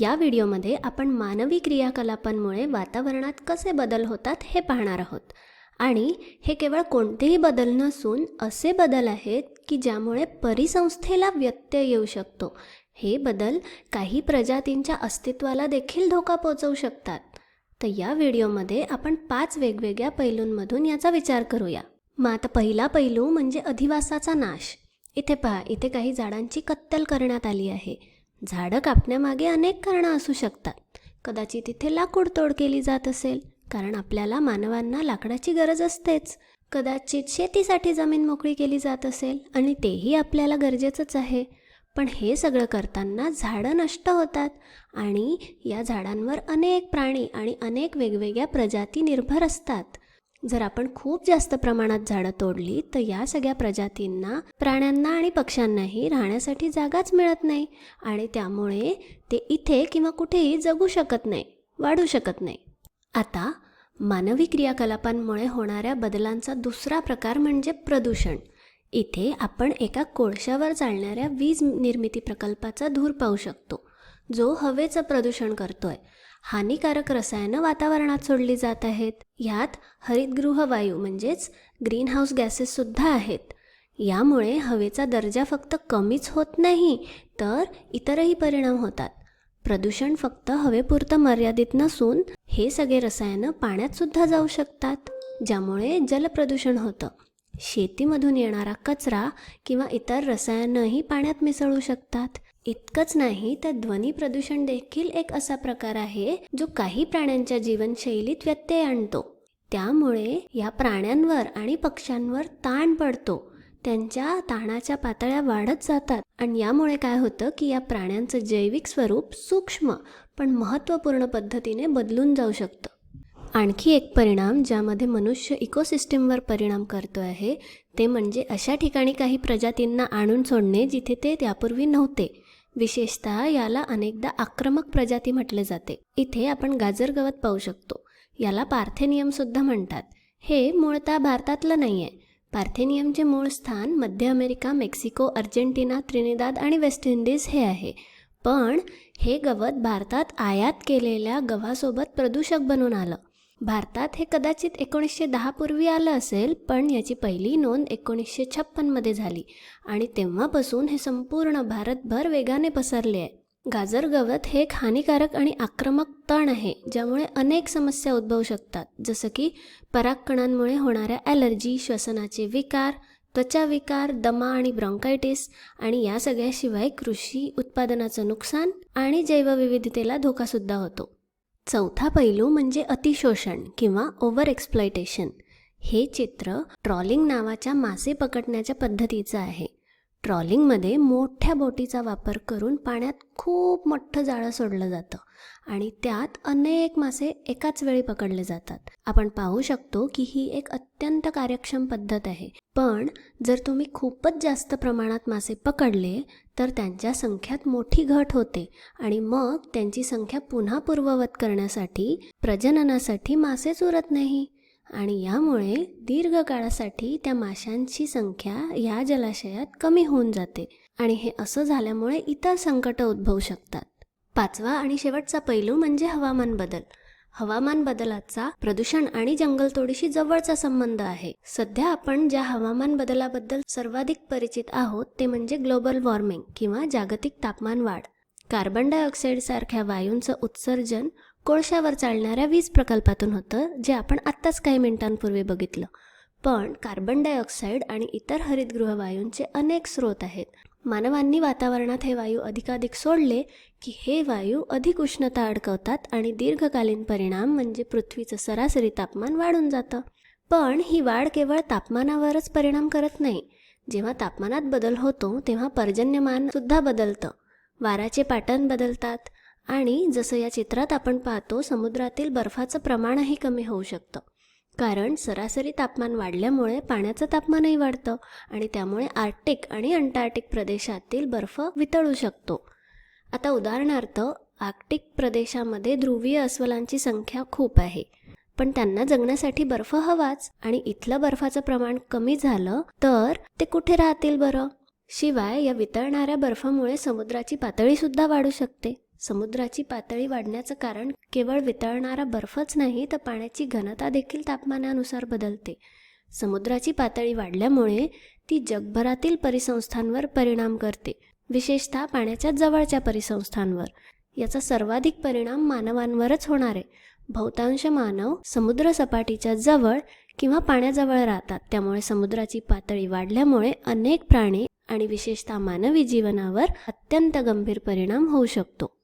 या व्हिडिओमध्ये आपण मानवी क्रियाकलापांमुळे वातावरणात कसे बदल होतात हे पाहणार आहोत. आणि हे केवळ कोणतेही बदल नसून असे बदल आहेत की ज्यामुळे परिसंस्थेला व्यत्यय येऊ शकतो. हे बदल काही प्रजातींच्या अस्तित्वाला देखील धोका पोचवू शकतात. तर या व्हिडिओमध्ये आपण पाच वेगवेगळ्या पैलूंमधून याचा विचार करूया. मग आता पहिला पैलू म्हणजे अधिवासाचा नाश. इथे पहा इथे काही झाडांची कत्तल करण्यात आली आहे. झाडं कापण्यामागे अनेक कारणं असू शकतात. कदाचित इथे लाकूड तोड केली जात असेल कारण आपल्याला मानवांना लाकडाची गरज असतेच. कदाचित शेतीसाठी जमीन मोकळी केली जात असेल आणि तेही आपल्याला गरजेचंच आहे. पण हे सगळं करताना झाडं नष्ट होतात आणि या झाडांवर अनेक प्राणी आणि अनेक वेगवेगळ्या प्रजाती निर्भर असतात. जर आपण खूप जास्त प्रमाणात झाडं तोडली तर या सगळ्या प्रजातींना प्राण्यांना आणि पक्ष्यांनाही राहण्यासाठी जागाच मिळत नाही. आणि त्यामुळे ते इथे किंवा कुठेही जगू शकत नाही वाढू शकत नाही. आता मानवी क्रियाकलापांमुळे होणाऱ्या बदलांचा दुसरा प्रकार म्हणजे प्रदूषण. इथे आपण एका कोळशावर चालणाऱ्या वीज निर्मिती प्रकल्पाचा धूर पाहू शकतो जो हवेचं प्रदूषण करतोय. हानिकारक रसायनं वातावरणात सोडली जात आहेत. ह्यात हरितगृह वायू म्हणजेच ग्रीन हाऊस गॅसेससुद्धा आहेत. यामुळे हवेचा दर्जा फक्त कमीच होत नाही तर इतरही परिणाम होतात. प्रदूषण फक्त हवेपुरतं मर्यादित नसून हे सगळे रसायनं पाण्यातसुद्धा जाऊ शकतात ज्यामुळे जलप्रदूषण होतं. शेतीमधून येणारा कचरा किंवा इतर रसायनंही पाण्यात मिसळू शकतात. इतकंच नाही तर ध्वनी प्रदूषण देखील एक असा प्रकार आहे जो काही प्राण्यांच्या जीवनशैलीत व्यत्यय आणतो. त्यामुळे या प्राण्यांवर आणि पक्ष्यांवर ताण पडतो. त्यांच्या ताणाच्या पातळ्या वाढत जातात. आणि यामुळे काय होतं की या प्राण्यांचं जैविक स्वरूप सूक्ष्म पण महत्त्वपूर्ण पद्धतीने बदलून जाऊ शकतं. आणखी एक परिणाम ज्यामध्ये मनुष्य इकोसिस्टीमवर परिणाम करतो आहे ते म्हणजे अशा ठिकाणी काही प्रजातींना आणून सोडणे जिथे ते त्यापूर्वी नव्हते. विशेषतः याला अनेकदा आक्रमक प्रजाती म्हटले जाते. इथे आपण गाजर गवत पाहू शकतो. याला पार्थेनियमसुद्धा म्हणतात. हे मूळतः भारतातलं नाही आहे पार्थेनियमचे मूळ स्थान मध्य अमेरिका मेक्सिको अर्जेंटिना त्रिनिदाद आणि वेस्ट इंडिज हे आहे. पण हे गवत भारतात आयात केलेल्या गव्हासोबत प्रदूषक बनून आलं. भारतात हे कदाचित एकोणीसशे दहापूर्वी आलं असेल पण याची पहिली नोंद एकोणीसशे छप्पनमध्ये झाली. आणि तेव्हापासून हे संपूर्ण भारतभर वेगाने पसरले आहे. गाजर गवत हे एक हानिकारक आणि आक्रमक तण आहे ज्यामुळे अनेक समस्या उद्भवू शकतात. जसं की परागकणांमुळे होणाऱ्या ॲलर्जी श्वसनाचे विकार त्वचा विकार दमा आणि ब्रॉन्कायटिस आणि या सगळ्याशिवाय कृषी उत्पादनाचं नुकसान आणि जैवविविधतेला धोकासुद्धा होतो. चौथा पैलू म्हणजे अतिशोषण किंवा ओव्हर एक्सप्लॉयटेशन हे चित्र ट्रॉलिंग नावाच्या मासे पकडण्याच्या पद्धतीचं आहे. ट्रॉलिंगमध्ये मोठ्या बोटीचा वापर करून पाण्यात खूप मोठं जाळं सोडलं जातं आणि त्यात अनेक मासे एकाच वेळी पकडले जातात. आपण पाहू शकतो की ही एक अत्यंत कार्यक्षम पद्धत आहे. पण जर तुम्ही खूपच जास्त प्रमाणात मासे पकडले तर त्यांच्या संख्यात मोठी घट होते आणि मग त्यांची संख्या पुन्हा पूर्ववत करण्यासाठी प्रजननासाठी मासेच उरत नाही. आणि यामुळे दीर्घकाळासाठी त्या माशांची संख्या ह्या जलाशयात कमी होऊन जाते आणि हे असं झाल्यामुळे इतर संकटं उद्भवू शकतात. पाचवा आणि शेवटचा पैलू म्हणजे हवामान बदल. हवामान बदलाचा प्रदूषण आणि जंगलतोडीशी जवळचा संबंध आहे. सध्या आपण ज्या हवामान बदलाबद्दल सर्वाधिक परिचित आहोत ते म्हणजे ग्लोबल वॉर्मिंग किंवा जागतिक तापमान वाढ. कार्बन डायऑक्साईड सारख्या वायूंचं उत्सर्जन कोळशावर चालणाऱ्या वीज प्रकल्पातून होतं जे आपण आत्ताच काही मिनिटांपूर्वी बघितलं. पण कार्बन डायऑक्साईड आणि इतर हरितगृह वायूंचे अनेक स्रोत आहेत. मानवांनी वातावरणात हे वायू अधिकाधिक सोडले की हे वायू अधिक उष्णता अडकवतात आणि दीर्घकालीन परिणाम म्हणजे पृथ्वीचं सरासरी तापमान वाढून जातं. पण ही वाढ केवळ तापमानावरच परिणाम करत नाही. जेव्हा तापमानात बदल होतो तेव्हा पर्जन्यमान सुद्धा बदलतं. वाराचे पॅटर्न बदलतात आणि जसं या चित्रात आपण पाहतो समुद्रातील बर्फाचं प्रमाणही कमी होऊ शकतं. कारण सरासरी तापमान वाढल्यामुळे पाण्याचं तापमानही वाढतं आणि त्यामुळे आर्क्टिक आणि अंटार्क्टिक प्रदेशातील बर्फ वितळू शकतो. आता उदाहरणार्थ आर्क्टिक प्रदेशामध्ये ध्रुवीय अस्वलांची संख्या खूप आहे पण त्यांना जगण्यासाठी बर्फ हवाच आणि इथलं बर्फाचं प्रमाण कमी झालं तर ते कुठे राहतील बरं? शिवाय या वितळणाऱ्या बर्फामुळे समुद्राची पातळीसुद्धा वाढू शकते. समुद्राची पातळी वाढण्याचं कारण केवळ वितळणारा बर्फच नाही तर पाण्याची घनता देखील तापमानानुसार बदलते. समुद्राची पातळी वाढल्यामुळे ती जगभरातील परिसंस्थांवर परिणाम करते विशेषतः पाण्याच्या जवळच्या परिसंस्थांवर. याचा सर्वाधिक परिणाम मानवांवरच होणार आहे. बहुतांश मानव समुद्र सपाटीच्या जवळ किंवा पाण्याजवळ राहतात. त्यामुळे समुद्राची पातळी वाढल्यामुळे अनेक प्राणी आणि विशेषतः मानवी जीवनावर अत्यंत गंभीर परिणाम होऊ शकतो.